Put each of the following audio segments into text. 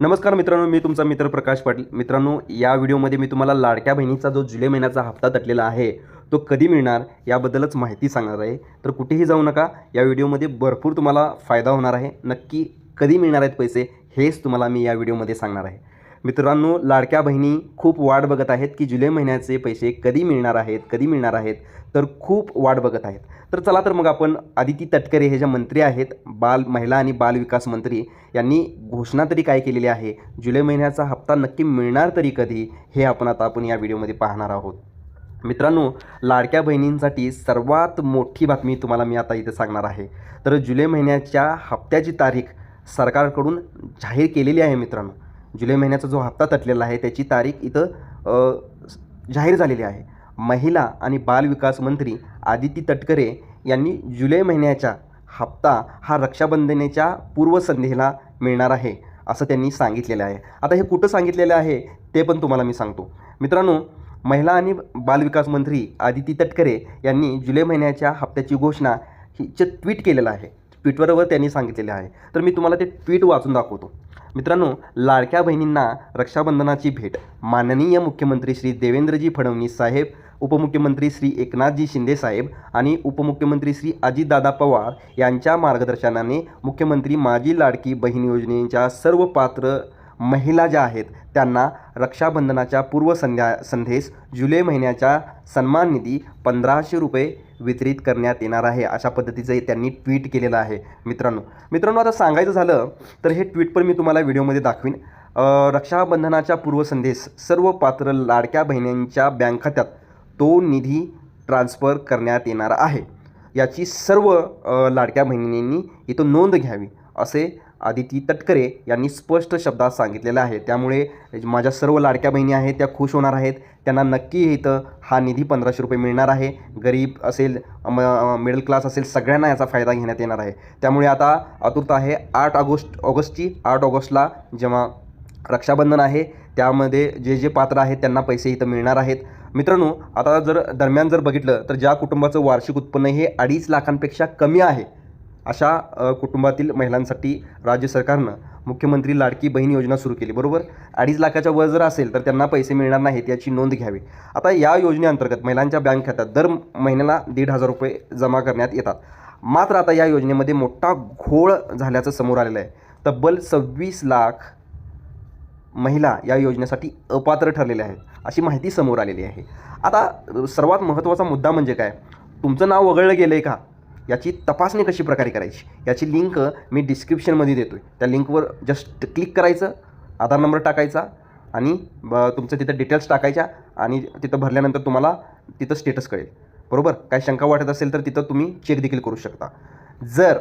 नमस्कार मित्रांनो मी तुमचा मित्र प्रकाश पाटील. मित्रांनो या व्हिडिओमध्ये मी तुम्हाला लाडक्या बहिणीचा जो जुलै महिन्याचा हप्ता तटलेला आहे तो कधी मिळणार याबद्दलच माहिती सांगणार आहे. तर कुठेही जाऊ नका या व्हिडिओमध्ये भरपूर तुम्हाला फायदा होणार आहे. नक्की कधी मिळणार आहेत पैसे हेच तुम्हाला मी या व्हिडिओमध्ये सांगणार आहे. मित्रांनो लाडक्या बहिणी खूप वाट बघत आहेत की जुलै महिन्याचे पैसे कधी मिळणार आहेत कधी मिळणार आहेत तर खूप वाट बघत आहेत. तर चला तर मग आपण आदिती तटकरे हे ज्या मंत्री आहेत बाल महिला आणि बाल विकास मंत्री यांनी घोषणा तरी काय केलेली आहे? जुलै महिन्याचा हप्ता नक्की मिळणार तरी कधी? हे आपण आता आपण या व्हिडिओमध्ये पाहणार आहोत. मित्रांनो लाडक्या बहिणींसाठी सर्वात मोठी बातमी तुम्हाला मी आता इथे सांगणार आहे. तर जुलै महिन्याच्या हप्त्याची तारीख सरकारकडून जाहीर केलेली आहे मित्रांनो. जुलै महिन्याचा जो हप्ता तटलेला आहे त्याची तारीख इथं जाहीर झालेली आहे. महिला आणि बालविकास मंत्री आदिती तटकरे यांनी जुलै महिन्याच्या हप्ता हा रक्षाबंधनेच्या पूर्वसंध्येला मिळणार आहे असं त्यांनी सांगितलेलं आहे. आता हे कुठं सांगितलेलं आहे ते पण तुम्हाला मी सांगतो. मित्रांनो महिला आणि बालविकास मंत्री आदिती तटकरे यांनी जुलै महिन्याच्या हप्त्याची घोषणा हिचं ट्विट केलेलं आहे. ट्विटरवर त्यांनी सांगितलेलं आहे. तर मी तुम्हाला ते ट्विट वाचून दाखवतो. मित्रांनो लाडक्या बहिणींना रक्षाबंधनाची भेट. माननीय मुख्यमंत्री श्री देवेंद्रजी फडणवीस साहेब उपमुख्यमंत्री श्री एकनाथजी शिंदे साहेब आणि उपमुख्यमंत्री श्री अजितदादा पवार यांच्या मार्गदर्शनाने मुख्यमंत्री माझी लाडकी बहीण योजनेच्या सर्व पात्र महिला ज्या आहेत त्यांना रक्षाबंधनाच्या पूर्वसंध्या संध्येस जुलै महिन्याच्या सन्मान निधी पंधराशे रुपये वितरित करण्यात येणार आहे अशा पद्धतीचं त्यांनी ट्विट केलेलं आहे. मित्रांनो मित्रांनो आता सांगायचं झालं तर हे ट्विट पण मी तुम्हाला व्हिडिओमध्ये दाखवीन. रक्षाबंधनाच्या पूर्वसंध्येस सर्व पात्र लाडक्या बहिणींच्या बँक खात्यात तो निधी ट्रान्स्फर करण्यात येणार आहे. याची सर्व लाडक्या बहिणींनी इथं नोंद घ्यावी असे आदिती तटकरे यांनी स्पष्ट शब्दात सांगितलेलं आहे. त्यामुळे माझ्या सर्व लाडक्या बहिणी आहेत त्या खुश होणार आहेत. त्यांना नक्की इथं हा निधी पंधराशे रुपये मिळणार आहे. गरीब असेल म मिडल क्लास असेल सगळ्यांना याचा फायदा घेण्यात येणार आहे. त्यामुळे आता आतुरता आहे. आठ ऑगस्ट ऑगस्टची आठ ऑगस्टला जेव्हा रक्षाबंधन आहे त्यामध्ये जे जे पात्र आहेत त्यांना पैसे इथं मिळणार आहेत. मित्रांनो आता जर दरम्यान जर बघितलं तर ज्या कुटुंबाचं वार्षिक उत्पन्न हे अडीच लाखांपेक्षा कमी आहे. अशा कुटुंबातील महिलांसाठी राज्य सरकारनं मुख्यमंत्री लाडकी बहीण योजना सुरू केली बरोबर? अडीच लाखाच्या वर जर असेल तर त्यांना पैसे मिळणार नाहीत याची नोंद घ्यावी. आता या योजनेअंतर्गत महिलांच्या बँक खात्यात दर महिन्याला दीड हजार रुपये जमा करण्यात येतात. मात्र आता या योजनेमध्ये मोठा घोळ झाल्याचं समोर आलेलं आहे. तब्बल सव्वीस लाख महिला या योजनेसाठी अपात्र ठरलेल्या आहेत अशी माहिती समोर आलेली आहे. आता सर्वात महत्त्वाचा मुद्दा म्हणजे काय? तुमचं नाव वगळलं गेलं आहे का? याची तपासणी कशी प्रकारे करायची? याची लिंक मी डिस्क्रिप्शनमध्ये देतो आहे त्या लिंकवर जस्ट क्लिक करायचं आधार नंबर टाकायचा आणि ब तुमचं तिथं डिटेल्स टाकायच्या आणि तिथं भरल्यानंतर तुम्हाला तिथं स्टेटस कळेल. बरोबर? काय शंका वाटत असेल तर तिथं तुम्ही चेक देखील करू शकता. जर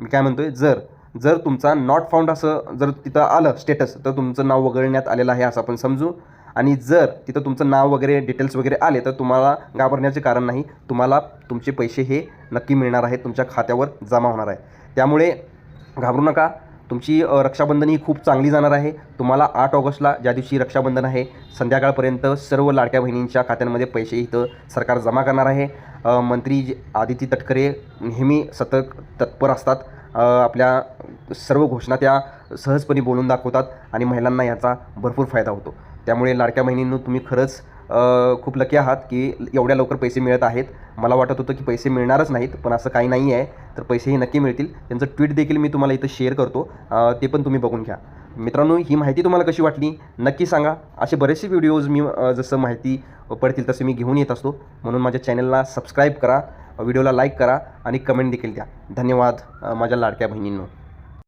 मी काय म्हणतो आहे जर जर तुमचा नॉट फाउंड असं जर तिथं आलं स्टेटस तर तुमचं नाव वगळण्यात आलेलं आहे असं आपण समजू. आणि जर तिथं तुमचं नाव वगैरे डिटेल्स वगैरे आले तर तुम्हाला घाबरण्याचे कारण नाही. तुम्हाला तुमचे पैसे हे नक्की मिळणार आहेत तुमच्या खात्यावर जमा होणार आहे. त्यामुळे घाबरू नका. तुमची रक्षाबंधन ही खूप चांगली जाणार आहे. तुम्हाला आठ ऑगस्टला ज्या दिवशी रक्षाबंधन आहे संध्याकाळपर्यंत सर्व लाडक्या बहिणींच्या खात्यांमध्ये पैसे इथं सरकार जमा करणार आहे. मंत्री आदिती तटकरे नेहमी सतत तत्पर असतात. आपल्या सर्व घोषणा त्या सहजपणे बोलून दाखवतात आणि महिलांना याचा भरपूर फायदा होतो. त्यामुळे लाडक्या बहिणींनो तुम्ही खरंच खूप लकी आहात की एवढ्या लवकर पैसे मिळत आहेत. मला वाटत होतं की पैसे मिळणारच नाहीत पण असं काही नाही आहे. तर पैसेही नक्की मिळतील. त्यांचं ट्विट देखील मी तुम्हाला इथं शेअर करतो. ते पण तुम्ही बघून घ्या. मित्रांनो ही माहिती तुम्हाला कशी वाटली नक्की सांगा. असे बरेचसे व्हिडिओज मी जसं माहिती पडतील तसे मी घेऊन येत असतो. म्हणून माझ्या चॅनलला सबस्क्राईब करा व्हिडिओला लाईक करा आणि कमेंट देखील द्या. धन्यवाद माझ्या लाडक्या बहिणींनो.